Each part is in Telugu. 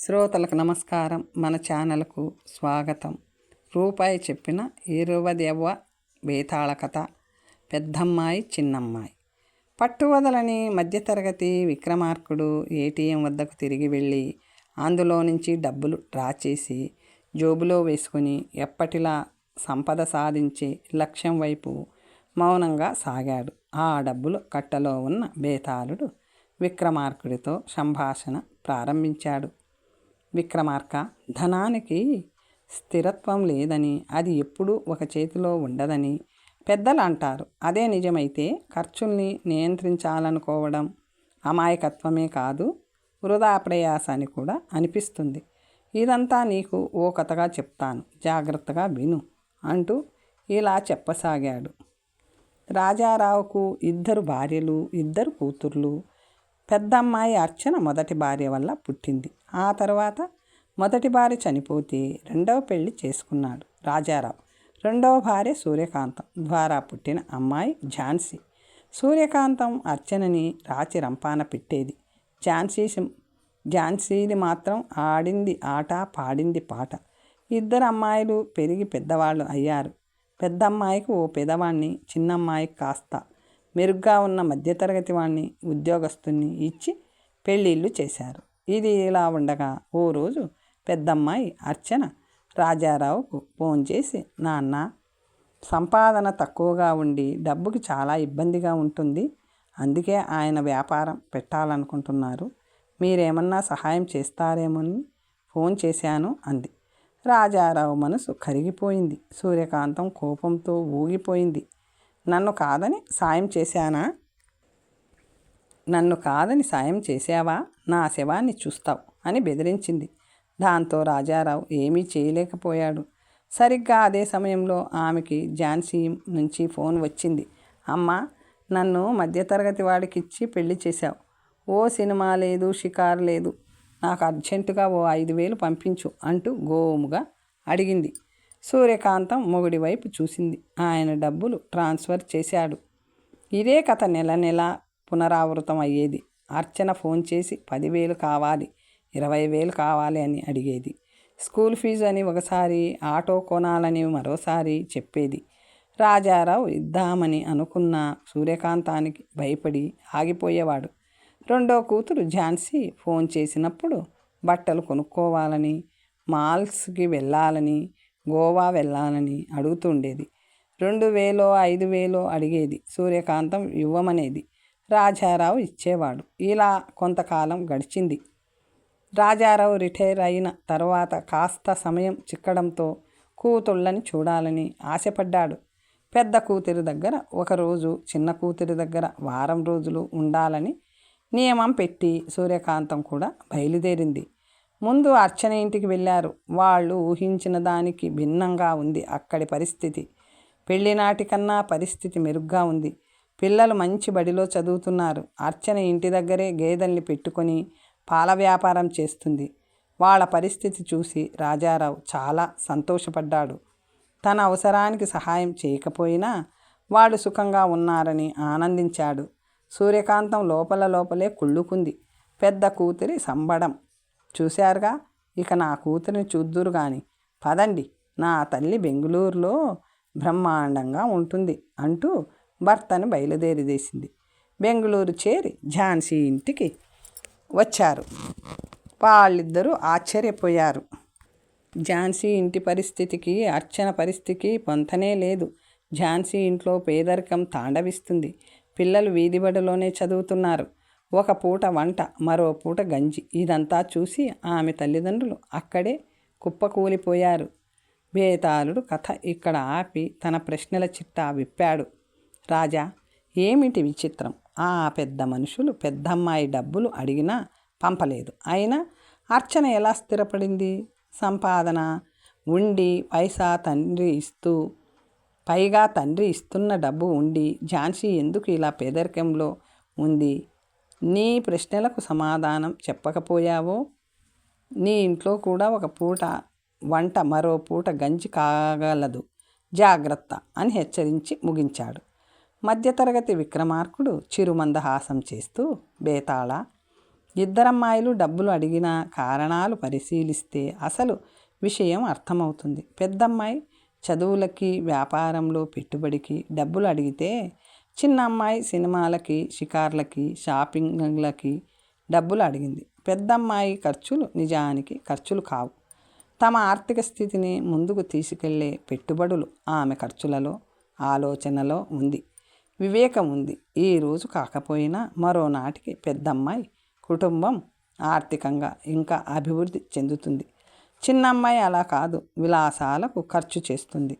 శ్రోతలకు నమస్కారం. మన ఛానల్కు స్వాగతం. రూపాయి చెప్పిన ఇరవదెవ్వ బేతాళ కథ. పెద్దమ్మాయి చిన్నమ్మాయి. పట్టువదలని మధ్యతరగతి విక్రమార్కుడు ఏటీఎం వద్దకు తిరిగి వెళ్ళి అందులో నుంచి డబ్బులు డ్రా చేసి జోబులో వేసుకుని ఎప్పటిలా సంపద సాధించే లక్ష్యం వైపు మౌనంగా సాగాడు. ఆ డబ్బులు కట్టలో ఉన్న బేతాళుడు విక్రమార్కుడితో సంభాషణ ప్రారంభించాడు. విక్రమార్క ధనానికి స్థిరత్వం లేదని అది ఎప్పుడూ ఒక చేతిలో ఉండదని పెద్దలు అంటారు. అదే నిజమైతే ఖర్చుల్ని నియంత్రించాలనుకోవడం అమాయకత్వమే కాదు వృధా ప్రయాసాన్ని కూడా అనిపిస్తుంది. ఇదంతా నీకు ఓ కథగా చెప్తాను. జాగ్రత్తగా విను అంటూ ఇలా చెప్పసాగాడు. రాజారావుకు ఇద్దరు భార్యలు ఇద్దరు కూతుర్లు పెద్దమ్మాయి అర్చన మొదటి భార్య వల్ల పుట్టింది. ఆ తర్వాత మొదటి భార్య చనిపోతే రెండవ పెళ్ళి చేసుకున్నాడు రాజారావు. రెండవ భార్య సూర్యకాంతం. ద్వారా పుట్టిన అమ్మాయి ఝాన్సీ. సూర్యకాంతం అర్చనని రాచి రంపాన పెట్టేది. ఝాన్సీ ఝాన్సీది మాత్రం ఆడింది ఆట పాడింది పాట. ఇద్దరు అమ్మాయిలు పెరిగి పెద్దవాళ్ళు అయ్యారు. పెద్దమ్మాయికి ఓ పెదవాణ్ణి చిన్నమ్మాయికి కాస్త. మెరుగ్గా ఉన్న మధ్యతరగతి వాణ్ణి ఉద్యోగస్తుని ఇచ్చి పెళ్ళిళ్ళు చేశారు. ఇది ఇలా ఉండగా ఓ రోజు పెద్దమ్మాయి అర్చన రాజారావుకు ఫోన్ చేసి నాన్న సంపాదన తక్కువగా ఉండి డబ్బుకి చాలా ఇబ్బందిగా ఉంటుంది. అందుకే ఆయన వ్యాపారం పెట్టాలనుకుంటున్నారు. మీరేమన్నా సహాయం చేస్తారేమోని ఫోన్ చేశాను అంది. రాజారావు మనసు కరిగిపోయింది. సూర్యకాంతం కోపంతో ఊగిపోయింది. నన్ను కాదని సాయం చేశానా? నన్ను కాదని సాయం చేశావా? నా శవాన్ని చూస్తావు అని బెదిరించింది. దాంతో రాజారావు ఏమీ చేయలేకపోయాడు. సరిగ్గా అదే సమయంలో ఆమెకి ఝాన్సీ నుంచి ఫోన్ వచ్చింది. అమ్మ నన్ను మధ్యతరగతి వాడికి ఇచ్చి పెళ్ళి చేశావు. ఓ సినిమా లేదు షికారు లేదు. నాకు అర్జెంటుగా ఓ ఐదు వేలు పంపించు అంటూ గోముగా అడిగింది. సూర్యకాంతం మొగుడి వైపు చూసింది. ఆయన డబ్బులు ట్రాన్స్ఫర్ చేశాడు. ఇదే కథ నెల నెల పునరావృతం అయ్యేది. అర్చన ఫోన్ చేసి పదివేలు కావాలి ఇరవై వేలు కావాలి అని అడిగేది. స్కూల్ ఫీజు అని ఒకసారి ఆటో కొనాలని మరోసారి చెప్పేది. రాజారావు ఇద్దామని అనుకున్న సూర్యకాంతానికి భయపడి ఆగిపోయేవాడు. రెండో కూతురు ఝాన్సీ ఫోన్ చేసినప్పుడు బట్టలు కొనుక్కోవాలని మాల్స్కి వెళ్ళాలని గోవా వెళ్ళాలని అడుగుతుండేది. రెండు వేలో ఐదు వేలో అడిగేది. సూర్యకాంతం ఇవ్వమనేది. రాజారావు ఇచ్చేవాడు. ఇలా కొంతకాలం గడిచింది. రాజారావు రిటైర్ అయిన తర్వాత కాస్త సమయం చిక్కడంతో కూతుళ్ళని చూడాలని ఆశపడ్డాడు. పెద్ద కూతురి దగ్గర ఒకరోజు చిన్న కూతురి దగ్గర వారం రోజులు ఉండాలని నియమం పెట్టి సూర్యకాంతం కూడా బయలుదేరింది. ముందు అర్చన ఇంటికి వెళ్ళారు. వాళ్ళు ఊహించిన దానికి భిన్నంగా ఉంది అక్కడి పరిస్థితి. పెళ్ళినాటి కన్నా పరిస్థితి మెరుగ్గా ఉంది. పిల్లలు మంచి బడిలో చదువుతున్నారు. అర్చన ఇంటి దగ్గరే గేదెల్ని పెట్టుకొని పాల వ్యాపారం చేస్తుంది. వాళ్ళ పరిస్థితి చూసి రాజారావు చాలా సంతోషపడ్డాడు. తన అవసరానికి సహాయం చేయకపోయినా వాళ్ళు సుఖంగా ఉన్నారని ఆనందించాడు. సూర్యకాంతం లోపల లోపలే కుళ్ళుకుంది. పెద్ద కూతురి సంబడం. చూశారుగా? ఇక నా కూతురిని చూద్దురు కానీ పదండి నా తల్లి బెంగుళూరులో బ్రహ్మాండంగా ఉంటుంది అంటూ భర్తను బయలుదేరిదేసింది బెంగుళూరు చేరి ఝాన్సీ ఇంటికి వచ్చారు. వాళ్ళిద్దరూ ఆశ్చర్యపోయారు. ఝాన్సీ ఇంటి పరిస్థితికి అర్చన పరిస్థితికి పొంతనే లేదు. ఝాన్సీ ఇంట్లో పేదరికం తాండవిస్తుంది. పిల్లలు వీధిబడిలోనే చదువుతున్నారు. ఒక పూట వంట మరో పూట గంజి. ఇదంతా చూసి ఆమె తల్లిదండ్రులు అక్కడే కుప్పకూలిపోయారు. బేతాళుడు కథ ఇక్కడ ఆపి తన ప్రశ్నల చిట్టా విప్పాడు. రాజా ఏమిటి విచిత్రం? ఆ పెద్ద మనుషులు పెద్దమ్మాయి డబ్బులు అడిగినా పంపలేదు. అయినా అర్చన ఎలా స్థిరపడింది? సంపాదన? ఉండి పైసా తండ్రి ఇస్తూ పైగా తండ్రి ఇస్తున్న డబ్బు ఉండి ఝాన్సీ ఎందుకు ఇలా పేదరికంలో ఉంది? నీ ప్రశ్నలకు సమాధానం చెప్పకపోయావో? నీ ఇంట్లో కూడా ఒక పూట వంట మరో పూట గంజి కాగలదు. జాగ్రత్త అని హెచ్చరించి ముగించాడు. మధ్యతరగతి విక్రమార్కుడు చిరుమందహాసం చేస్తూ బేతాళ ఇద్దరమ్మాయిలు డబ్బులు అడిగిన కారణాలు పరిశీలిస్తే అసలు విషయం అర్థమవుతుంది. పెద్దమ్మాయి చదువులకి వ్యాపారంలో పెట్టుబడికి డబ్బులు అడిగితే చిన్న అమ్మాయి సినిమాలకి షికార్లకి షాపింగ్లకి డబ్బులు అడిగింది. పెద్దమ్మాయి ఖర్చులు నిజానికి ఖర్చులు కావు. తమ ఆర్థిక స్థితిని ముందుకు తీసుకెళ్ళే పెట్టుబడులు ఆమె ఖర్చులలో ఆలోచనలో ఉంది. వివేకం ఉంది. ఈ రోజు కాకపోయినా మరోనాటికి పెద్దమ్మాయి కుటుంబం ఆర్థికంగా ఇంకా అభివృద్ధి చెందుతుంది. చిన్నమ్మాయి అలా కాదు విలాసాలకు ఖర్చు చేస్తుంది.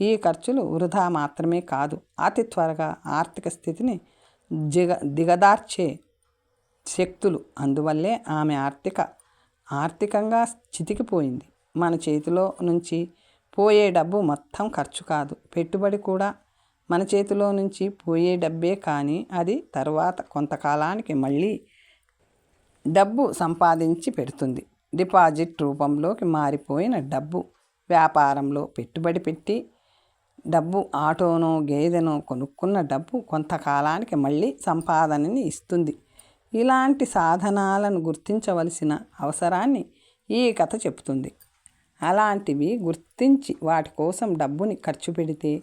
ఈ ఖర్చులు వృధా మాత్రమే కాదు. అతి త్వరగా ఆర్థిక స్థితిని దిగ దిగదార్చే శక్తులు. అందువల్లే ఆమె ఆర్థిక ఆర్థికంగా చితికిపోయింది. మన చేతిలో నుంచి పోయే డబ్బు మొత్తం ఖర్చు కాదు. పెట్టుబడి కూడా మన చేతిలో నుంచి పోయే డబ్బే కానీ అది తర్వాత కొంతకాలానికి మళ్ళీ డబ్బు సంపాదించి పెడుతుంది. డిపాజిట్ రూపంలోకి మారిపోయిన డబ్బు వ్యాపారంలో పెట్టుబడి పెట్టి డబ్బు ఆటోనో గేదెనో కొనుక్కున్న డబ్బు కొంతకాలానికి మళ్ళీ సంపాదనని ఇస్తుంది. ఇలాంటి సాధనాలను గుర్తించవలసిన అవసరాన్ని ఈ కథ చెప్తుంది అలాంటివి గుర్తించి వాటి కోసం డబ్బుని ఖర్చు పెడితే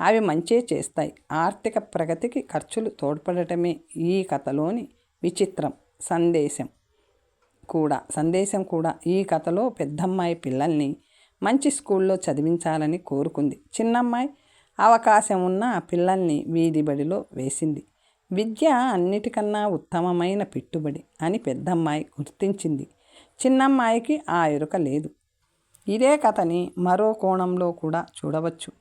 అవి మంచే చేస్తాయి. ఆర్థిక ప్రగతికి ఖర్చులు తోడ్పడటమే ఈ కథలోని విచిత్రం సందేశం కూడా. సందేశం కూడా. ఈ కథలో పెద్దమ్మాయి పిల్లల్ని మంచి స్కూల్లో చదివించాలని కోరుకుంది. చిన్నమ్మాయి అవకాశం ఉన్న పిల్లల్ని వీధి బడిలో వేసింది. విద్య అన్నిటికన్నా ఉత్తమమైన పెట్టుబడి అని పెద్దమ్మాయి గుర్తించింది. చిన్నమ్మాయికి ఆ ఎరుక లేదు. ఇదే కథని మరో కోణంలో కూడా చూడవచ్చు.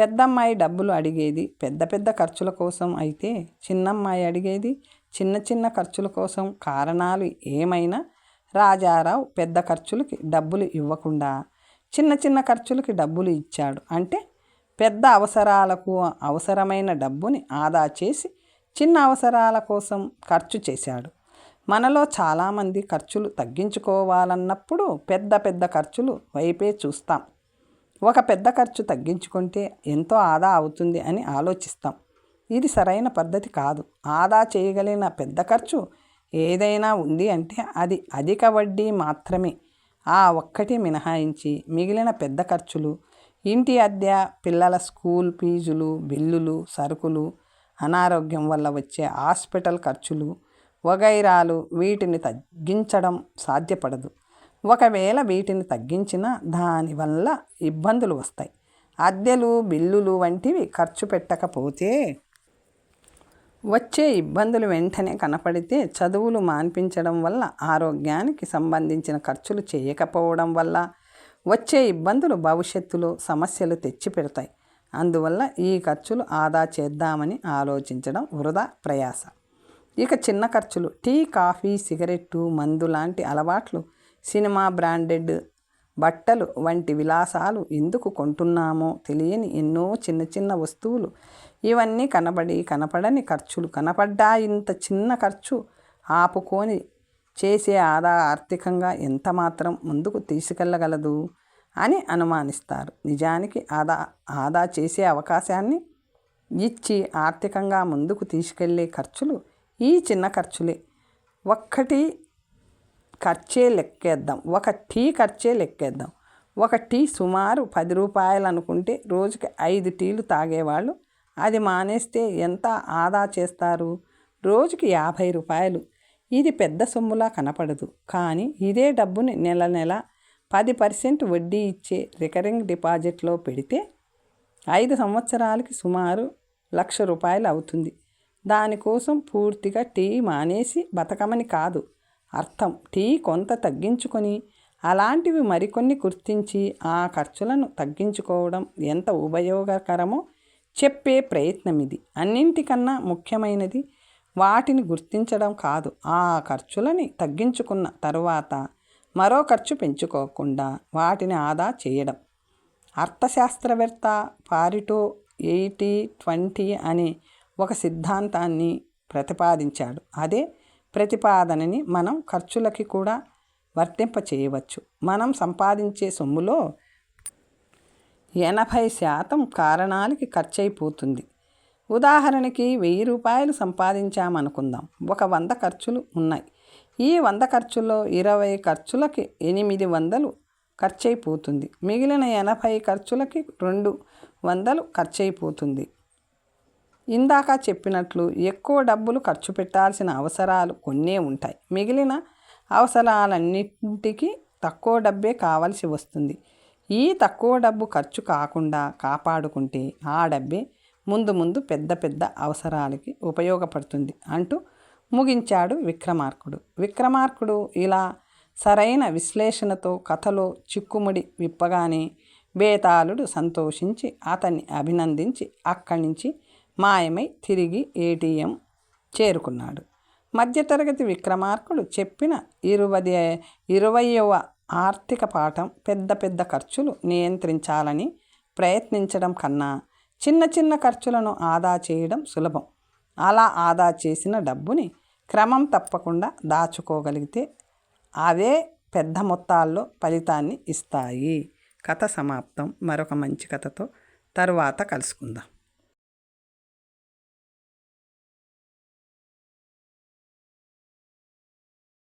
పెద్దమ్మాయి డబ్బులు అడిగేది పెద్ద పెద్ద ఖర్చుల కోసం అయితే చిన్నమ్మాయి అడిగేది చిన్న చిన్న ఖర్చుల కోసం కారణాలు ఏమైనా రాజారావు పెద్ద ఖర్చులకి డబ్బులు ఇవ్వకుండా చిన్న చిన్న ఖర్చులకి డబ్బులు ఇచ్చాడు. అంటే పెద్ద అవసరాలకు అవసరమైన డబ్బుని ఆదా చేసి చిన్న అవసరాల కోసం ఖర్చు చేశాడు. మనలో చాలామంది ఖర్చులు తగ్గించుకోవాలన్నప్పుడు పెద్ద పెద్ద ఖర్చులు వైపే చూస్తాం. ఒక పెద్ద ఖర్చు తగ్గించుకుంటే ఎంతో ఆదా అవుతుంది అని ఆలోచిస్తాం. ఇది సరైన పద్ధతి కాదు. ఆదా చేయగలిగిన పెద్ద ఖర్చు ఏదైనా ఉంది అంటే అది అధిక వడ్డీ మాత్రమే. ఆ ఒక్కటి మినహాయించి మిగిలిన పెద్ద ఖర్చులు ఇంటి అద్దె పిల్లల స్కూల్ ఫీజులు బిల్లులు సరుకులు అనారోగ్యం వల్ల వచ్చే హాస్పిటల్ ఖర్చులు వగైరాలు వీటిని తగ్గించడం సాధ్యపడదు. ఒకవేళ వీటిని తగ్గించినా దానివల్ల ఇబ్బందులు వస్తాయి. అద్దెలు బిల్లులు వంటివి ఖర్చు పెట్టకపోతే వచ్చే ఇబ్బందులు వెంటనే కనపడితే చదువులు మాన్పించడం వల్ల ఆరోగ్యానికి సంబంధించిన ఖర్చులు చేయకపోవడం వల్ల వచ్చే ఇబ్బందులు భవిష్యత్తులో సమస్యలు తెచ్చిపెడతాయి. అందువల్ల ఈ ఖర్చులు ఆదా చేద్దామని ఆలోచించడం వృధా ప్రయాస. ఇక చిన్న ఖర్చులు టీ కాఫీ సిగరెట్టు మందు లాంటి అలవాట్లు సినిమా బ్రాండెడ్ బట్టలు వంటి విలాసాలు ఎందుకు కొంటున్నామో తెలియని ఎన్నో చిన్న చిన్న వస్తువులు ఇవన్నీ కనబడి కనపడని ఖర్చులు. కనపడ్డా ఇంత చిన్న ఖర్చు ఆపుకొని చేసే ఆదా ఆర్థికంగా ఎంత మాత్రం ముందుకు తీసుకెళ్ళగలదు అని అనుమానిస్తారు. నిజానికి ఆదా ఆదా చేసే అవకాశాన్ని ఇచ్చి ఆర్థికంగా ముందుకు తీసుకెళ్ళే ఖర్చులు ఈ చిన్న ఖర్చులే. ఒక్కటి ఖర్చే లెక్కేద్దాం. ఒక టీ ఖర్చే లెక్కేద్దాం. ఒక టీ సుమారు పది రూపాయలు అనుకుంటే రోజుకి ఐదు టీలు తాగేవాళ్ళు అది మానేస్తే ఎంత ఆదా చేస్తారు? రోజుకి యాభై రూపాయలు. ఇది పెద్ద సొమ్ములా కనపడదు. కానీ ఇదే డబ్బుని నెల నెల పది పర్సెంట్ వడ్డీ ఇచ్చే రికరింగ్ డిపాజిట్లో పెడితే ఐదు సంవత్సరాలకి సుమారు లక్ష రూపాయలు అవుతుంది. దానికోసం పూర్తిగా టీ మానేసి బతకమని కాదు. అర్థం. టీ కొంత తగ్గించుకొని అలాంటివి మరికొన్ని గుర్తించి ఆ ఖర్చులను తగ్గించుకోవడం ఎంత ఉపయోగకరమో చెప్పే ప్రయత్నం ఇది అన్నింటికన్నా ముఖ్యమైనది వాటిని గుర్తించడం కాదు. ఆ ఖర్చులని తగ్గించుకున్న తరువాత మరో ఖర్చు పెంచుకోకుండా వాటిని ఆదా చేయడం. అర్థశాస్త్రవేత్త పారిటో ఎయిటీ ట్వంటీ అనే ఒక సిద్ధాంతాన్ని ప్రతిపాదించాడు. అదే ప్రతిపాదనని మనం ఖర్చులకి కూడా వర్తింప చేయవచ్చు మనం సంపాదించే సొమ్ములో ఎనభై శాతం కారణాలకి ఖర్చయిపోతుంది. ఉదాహరణకి వెయ్యి రూపాయలు సంపాదించామనుకుందాం. ఒక వంద ఖర్చులు ఉన్నాయి. ఈ వంద ఖర్చుల్లో ఇరవై ఖర్చులకి ఎనిమిది వందలు ఖర్చయిపోతుంది. మిగిలిన ఎనభై ఖర్చులకి రెండు వందలు ఖర్చయిపోతుంది. ఇందాక చెప్పినట్లు ఎక్కువ డబ్బులు ఖర్చు పెట్టాల్సిన అవసరాలు కొన్నే ఉంటాయి. మిగిలిన అవసరాలన్నింటికి తక్కువ డబ్బే కావలసి వస్తుంది. ఈ తక్కువ డబ్బు ఖర్చు కాకుండా కాపాడుకుంటే ఆ డబ్బే ముందు ముందు పెద్ద పెద్ద అవసరాలకి ఉపయోగపడుతుంది అంటూ ముగించాడు విక్రమార్కుడు. విక్రమార్కుడు ఇలా సరైన విశ్లేషణతో కథలో చిక్కుముడి విప్పగానే బేతాళుడు సంతోషించి అతన్ని అభినందించి అక్కడి నుంచి మాయమై తిరిగి ఏటీఎం చేరుకున్నాడు. మధ్యతరగతి విక్రమార్కుడు చెప్పిన ఇరవై ఇరవయవ ఆర్థిక పాఠం పెద్ద పెద్ద ఖర్చులు నియంత్రించాలని ప్రయత్నించడం కన్నా చిన్న చిన్న ఖర్చులను ఆదా చేయడం సులభం. అలా ఆదా చేసిన డబ్బుని క్రమం తప్పకుండా దాచుకోగలిగితే అవే పెద్ద మొత్తాల్లో ఫలితాన్ని ఇస్తాయి. కథ సమాప్తం. మరొక మంచి కథతో తరువాత కలుసుకుందాం.